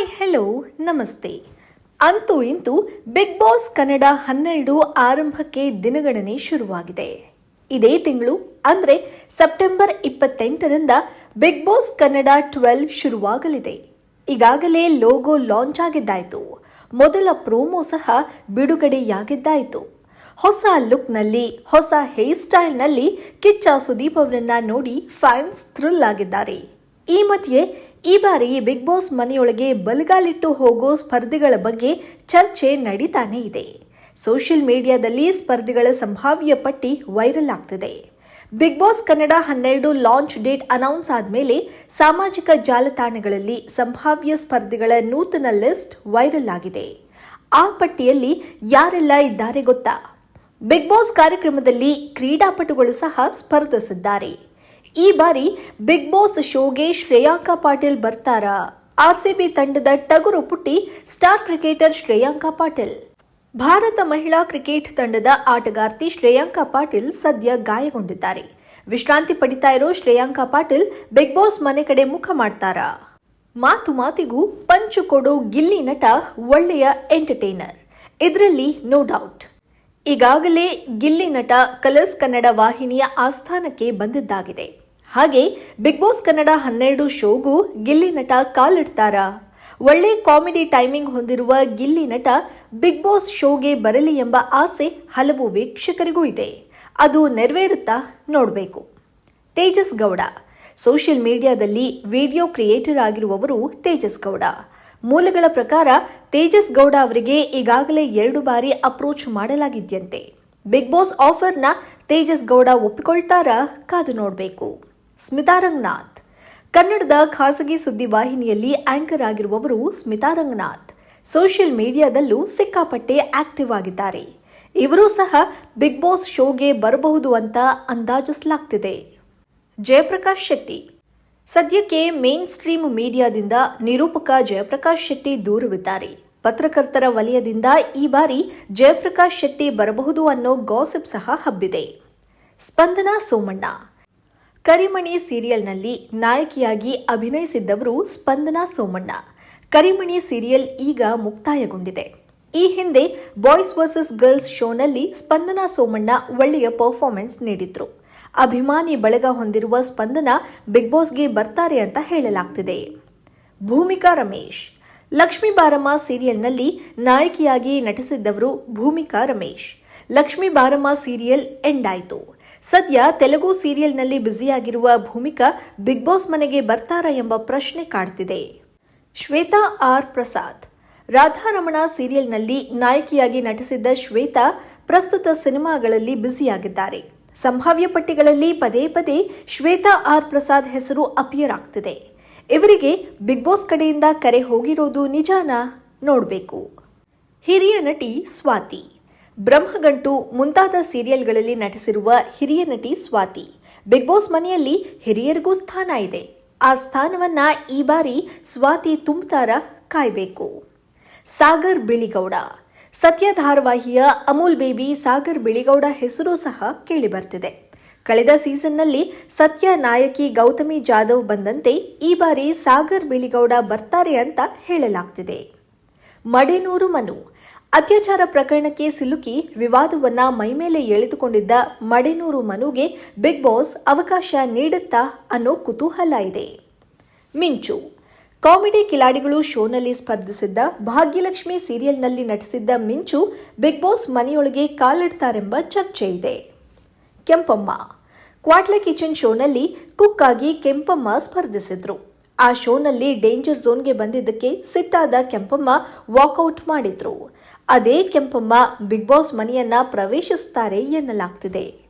Hi hello ನಮಸ್ತೆ. ಅಂತೂ ಇಂತೂ ಬಿಗ್ ಬಾಸ್ ಕನ್ನಡ ಹನ್ನೆರಡು ಆರಂಭಕ್ಕೆ ದಿನಗಣನೆ ಶುರುವಾಗಿದೆ. ಇದೇ ತಿಂಗಳು, ಅಂದರೆ ಸೆಪ್ಟೆಂಬರ್ ಇಪ್ಪತ್ತೆಂಟರಿಂದ ಬಿಗ್ ಬಾಸ್ ಕನ್ನಡ ಟ್ವೆಲ್ ಶುರುವಾಗಲಿದೆ. ಈಗಾಗಲೇ ಲೋಗೋ ಲಾಂಚ್ ಆಗಿದ್ದಾಯಿತು. ಮೊದಲ ಪ್ರೋಮೋ ಸಹ ಬಿಡುಗಡೆಯಾಗಿದ್ದಾಯಿತು. ಹೊಸ ಲುಕ್ನಲ್ಲಿ ಹೊಸ ಹೇರ್ ಸ್ಟೈಲ್ನಲ್ಲಿ ಕಿಚ್ಚ ಸುದೀಪ್ ಅವರನ್ನ ನೋಡಿ ಫ್ಯಾನ್ಸ್ ಥ್ರಿಲ್ ಆಗಿದ್ದಾರೆ. ಈ ಮಧ್ಯೆ ಈ ಬಾರಿ ಬಿಗ್ ಬಾಸ್ ಮನೆಯೊಳಗೆ ಬಲಗಾಲಿಟ್ಟು ಹೋಗೋ ಸ್ಪರ್ಧಿಗಳ ಬಗ್ಗೆ ಚರ್ಚೆ ನಡೀತಾನೇ ಇದೆ. ಸೋಷಿಯಲ್ ಮೀಡಿಯಾದಲ್ಲಿ ಸ್ಪರ್ಧಿಗಳ ಸಂಭಾವ್ಯ ಪಟ್ಟಿ ವೈರಲ್ ಆಗ್ತಿದೆ. ಬಿಗ್ ಬಾಸ್ ಕನ್ನಡ ಹನ್ನೆರಡು ಲಾಂಚ್ ಡೇಟ್ ಅನೌನ್ಸ್ ಆದಮೇಲೆ ಸಾಮಾಜಿಕ ಜಾಲತಾಣಗಳಲ್ಲಿ ಸಂಭಾವ್ಯ ಸ್ಪರ್ಧಿಗಳ ನೂತನ ಲಿಸ್ಟ್ ವೈರಲ್ ಆಗಿದೆ. ಆ ಪಟ್ಟಿಯಲ್ಲಿ ಯಾರೆಲ್ಲ ಇದ್ದಾರೆ ಗೊತ್ತಾ? ಬಿಗ್ ಬಾಸ್ ಕಾರ್ಯಕ್ರಮದಲ್ಲಿ ಕ್ರೀಡಾಪಟುಗಳು ಸಹ ಸ್ಪರ್ಧಿಸಿದ್ದಾರೆ. ಈ ಬಾರಿ ಬಿಗ್ ಬಾಸ್ ಶೋಗೆ ಶ್ರೇಯಾಂಕಾ ಪಾಟೀಲ್ ಬರ್ತಾರಾ. ಆರ್ಸಿಬಿ ತಂಡದ ಟಗುರು ಪುಟ್ಟಿ ಸ್ಟಾರ್ ಕ್ರಿಕೆಟರ್ ಶ್ರೇಯಾಂಕಾ ಪಾಟೀಲ್. ಭಾರತ ಮಹಿಳಾ ಕ್ರಿಕೆಟ್ ತಂಡದ ಆಟಗಾರ್ತಿ ಶ್ರೇಯಾಂಕಾ ಪಾಟೀಲ್ ಸದ್ಯ ಗಾಯಗೊಂಡಿದ್ದಾರೆ. ವಿಶ್ರಾಂತಿ ಪಡಿತಾ ಇರೋ ಶ್ರೇಯಾಂಕಾ ಪಾಟೀಲ್ ಬಿಗ್ ಬಾಸ್ ಮನೆ ಕಡೆ ಮುಖ ಮಾಡ್ತಾರಾ. ಮಾತು ಮಾತಿಗೂ ಪಂಚು ಕೊಡೋ ಗಿಲ್ಲಿ ನಟ ಒಳ್ಳೆಯ ಎಂಟರ್ಟೈನರ್. ಇದರಲ್ಲಿ ನೋ ಡೌಟ್. ಈಗಾಗಲೇ ಗಿಲ್ಲಿ ನಟ ಕಲರ್ಸ್ ಕನ್ನಡ ವಾಹಿನಿಯ ಆಸ್ಥಾನಕ್ಕೆ ಬಂದಿದ್ದಾಗಿದೆ. ಹಾಗೆ ಬಿಗ್ ಬಾಸ್ ಕನ್ನಡ ಹನ್ನೆರಡು ಶೋಗೂ ಗಿಲ್ಲಿ ನಟ ಕಾಲಿಡ್ತಾರಾ. ಒಳ್ಳೆ ಕಾಮಿಡಿ ಟೈಮಿಂಗ್ ಹೊಂದಿರುವ ಗಿಲ್ಲಿ ನಟ ಬಿಗ್ ಬಾಸ್ ಶೋಗೆ ಬರಲಿ ಎಂಬ ಆಸೆ ಹಲವು ವೀಕ್ಷಕರಿಗೂ ಇದೆ. ಅದು ನೆರವೇರುತ್ತಾ ನೋಡಬೇಕು. ತೇಜಸ್ ಗೌಡ. ಸೋಷಿಯಲ್ ಮೀಡಿಯಾದಲ್ಲಿ ವಿಡಿಯೋ ಕ್ರಿಯೇಟರ್ ಆಗಿರುವವರು ತೇಜಸ್ ಗೌಡ. ಮೂಲಗಳ ಪ್ರಕಾರ ತೇಜಸ್ ಗೌಡ ಅವರಿಗೆ ಈಗಾಗಲೇ ಎರಡು ಬಾರಿ ಅಪ್ರೋಚ್ ಮಾಡಲಾಗಿದ್ಯಂತೆ. ಬಿಗ್ ಬಾಸ್ ಆಫರ್ನ ತೇಜಸ್ ಗೌಡ ಒಪ್ಪಿಕೊಳ್ತಾರಾ ಕಾದು ನೋಡಬೇಕು. ಸ್ಮಿತಾ ರಂಗನಾಥ್. ಕನ್ನಡದ ಖಾಸಗಿ ಸುದ್ದಿ ವಾಹಿನಿಯಲ್ಲಿ ಆಂಕರ್ ಆಗಿರುವವರು ಸ್ಮಿತಾ ರಂಗನಾಥ್. ಸೋಷಿಯಲ್ ಮೀಡಿಯಾದಲ್ಲೂ ಸಿಕ್ಕಾಪಟ್ಟೆ ಆಕ್ಟಿವ್ ಆಗಿದ್ದಾರೆ. ಇವರು ಸಹ ಬಿಗ್ ಬಾಸ್ ಶೋಗೆ ಬರಬಹುದು ಅಂತ ಅಂದಾಜಿಸಲಾಗ್ತಿದೆ. ಜಯಪ್ರಕಾಶ್ ಶೆಟ್ಟಿ. ಸದ್ಯಕ್ಕೆ ಮೇನ್ ಸ್ಟ್ರೀಮ್ ಮೀಡಿಯಾದಿಂದ ನಿರೂಪಕ ಜಯಪ್ರಕಾಶ್ ಶೆಟ್ಟಿ ದೂರವಿದ್ದಾರೆ. ಪತ್ರಕರ್ತರ ವಲಯದಿಂದ ಈ ಬಾರಿ ಜಯಪ್ರಕಾಶ್ ಶೆಟ್ಟಿ ಬರಬಹುದು ಅನ್ನೋ ಗಾಸಿಪ್ ಸಹ ಹಬ್ಬಿದೆ. ಸ್ಪಂದನಾ ಸೋಮಣ್ಣ. ಕರಿಮಣಿ ಸೀರಿಯಲ್ನಲ್ಲಿ ನಾಯಕಿಯಾಗಿ ಅಭಿನಯಿಸಿದ್ದವರು ಸ್ಪಂದನಾ ಸೋಮಣ್ಣ. ಕರಿಮಣಿ ಸೀರಿಯಲ್ ಈಗ ಮುಕ್ತಾಯಗೊಂಡಿದೆ. ಈ ಹಿಂದೆ ಬಾಯ್ಸ್ ವರ್ಸಸ್ ಗರ್ಲ್ಸ್ ಶೋನಲ್ಲಿ ಸ್ಪಂದನಾ ಸೋಮಣ್ಣ ಒಳ್ಳೆಯ ಪರ್ಫಾರ್ಮೆನ್ಸ್ ನೀಡಿದ್ರು. ಅಭಿಮಾನಿ ಬಳಗ ಹೊಂದಿರುವ ಸ್ಪಂದನ ಬಿಗ್ ಬಾಸ್ಗೆ ಬರ್ತಾರೆ ಅಂತ ಹೇಳಲಾಗ್ತಿದೆ. ಭೂಮಿಕಾ ರಮೇಶ್. ಲಕ್ಷ್ಮೀ ಬಾರಮ್ಮ ಸೀರಿಯಲ್ನಲ್ಲಿ ನಾಯಕಿಯಾಗಿ ನಟಿಸಿದ್ದವರು ಭೂಮಿಕಾ ರಮೇಶ್. ಲಕ್ಷ್ಮೀ ಬಾರಮ್ಮ ಸೀರಿಯಲ್ ಎಂಡ್ ಆಯಿತು ಸದ್ಯ ತೆಲುಗು ಸೀರಿಯಲ್ನಲ್ಲಿ ಬ್ಯುಸಿಯಾಗಿರುವ ಭೂಮಿಕಾ ಬಿಗ್ ಬಾಸ್ ಮನೆಗೆ ಬರ್ತಾರಾ ಎಂಬ ಪ್ರಶ್ನೆ ಕಾಡ್ತಿದೆ. ಶ್ವೇತಾ ಆರ್ ಪ್ರಸಾದ್. ರಾಧಾರಮಣ ಸೀರಿಯಲ್ನಲ್ಲಿ ನಾಯಕಿಯಾಗಿ ನಟಿಸಿದ್ದ ಶ್ವೇತಾ ಪ್ರಸ್ತುತ ಸಿನಿಮಾಗಳಲ್ಲಿ ಬ್ಯುಸಿಯಾಗಿದ್ದಾರೆ. ಸಂಭಾವ್ಯ ಪಟ್ಟಿಗಳಲ್ಲಿ ಪದೇ ಪದೇ ಶ್ವೇತಾ ಆರ್ ಪ್ರಸಾದ್ ಹೆಸರು ಅಪಿಯರ್ ಆಗ್ತಿದೆ. ಇವರಿಗೆ ಬಿಗ್ ಬಾಸ್ ಕಡೆಯಿಂದ ಕರೆ ಹೋಗಿರೋದು ನಿಜಾನಾ? ನೋಡಬೇಕು. ಹಿರಿಯ ನಟಿ ಸ್ವಾತಿ. ಬ್ರಹ್ಮಗಂಟು ಮುಂತಾದ ಸೀರಿಯಲ್ಗಳಲ್ಲಿ ನಟಿಸಿರುವ ಹಿರಿಯ ನಟಿ ಸ್ವಾತಿ. ಬಿಗ್ ಬಾಸ್ ಮನೆಯಲ್ಲಿ ಹಿರಿಯರಿಗೂ ಸ್ಥಾನ ಇದೆ. ಆ ಸ್ಥಾನವನ್ನ ಈ ಬಾರಿ ಸ್ವಾತಿ ತುಂಬುತ್ತಾರ ಕಾಯಬೇಕು. ಸಾಗರ್ ಬಿಳಿಗೌಡ. ಸತ್ಯ ಧಾರಾವಾಹಿಯ ಅಮೂಲ್ ಬೇಬಿ ಸಾಗರ್ ಬಿಳಿಗೌಡ ಹೆಸರು ಸಹ ಕೇಳಿಬರ್ತಿದೆ. ಕಳೆದ ಸೀಸನ್ನಲ್ಲಿ ಸತ್ಯ ನಾಯಕಿ ಗೌತಮಿ ಜಾಧವ್ ಬಂದಂತೆ ಈ ಬಾರಿ ಸಾಗರ್ ಬಿಳಿಗೌಡ ಬರ್ತಾರೆ ಅಂತ ಹೇಳಲಾಗ್ತಿದೆ. ಮಡೇನೂರು ಮನು. ಅತ್ಯಾಚಾರ ಪ್ರಕರಣಕ್ಕೆ ಸಿಲುಕಿ ವಿವಾದವನ್ನ ಮೈಮೇಲೆ ಎಳೆದುಕೊಂಡಿದ್ದ ಮಡೆನೂರು ಮನುಗೆ ಬಿಗ್ ಬಾಸ್ ಅವಕಾಶ ನೀಡುತ್ತಾ ಅನ್ನೋ ಕುತೂಹಲ ಇದೆ. ಮಿಂಚು. ಕಾಮಿಡಿ ಕಿಲಾಡಿಗಳು ಶೋನಲ್ಲಿ ಸ್ಪರ್ಧಿಸಿದ್ದ ಭಾಗ್ಯಲಕ್ಷ್ಮಿ ಸೀರಿಯಲ್ನಲ್ಲಿ ನಟಿಸಿದ್ದ ಮಿಂಚು ಬಿಗ್ ಬಾಸ್ ಮನೆಯೊಳಗೆ ಕಾಲಿಡ್ತಾರೆಂಬ ಚರ್ಚೆ ಇದೆ. ಕೆಂಪಮ್ಮ ಕ್ವಾಟ್ಲ ಕಿಚನ್ ಶೋನಲ್ಲಿ ಕುಕ್ ಆಗಿ ಕೆಂಪಮ್ಮ ಸ್ಪರ್ಧಿಸಿದ್ರು. ಆ ಶೋನಲ್ಲಿ ಡೇಂಜರ್ ಝೋನ್ಗೆ ಬಂದಿದ್ದಕ್ಕೆ ಸಿಟ್ಟಾದ ಕೆಂಪಮ್ಮ ವಾಕೌಟ್ ಮಾಡಿದ್ರು. ಅದೇ ಕೆಂಪಮ್ಮ ಬಿಗ್ ಬಾಸ್ ಮನೆಯನ್ನ ಪ್ರವೇಶಿಸುತ್ತಾರೆ ಎನ್ನಲಾಗ್ತಿದೆ.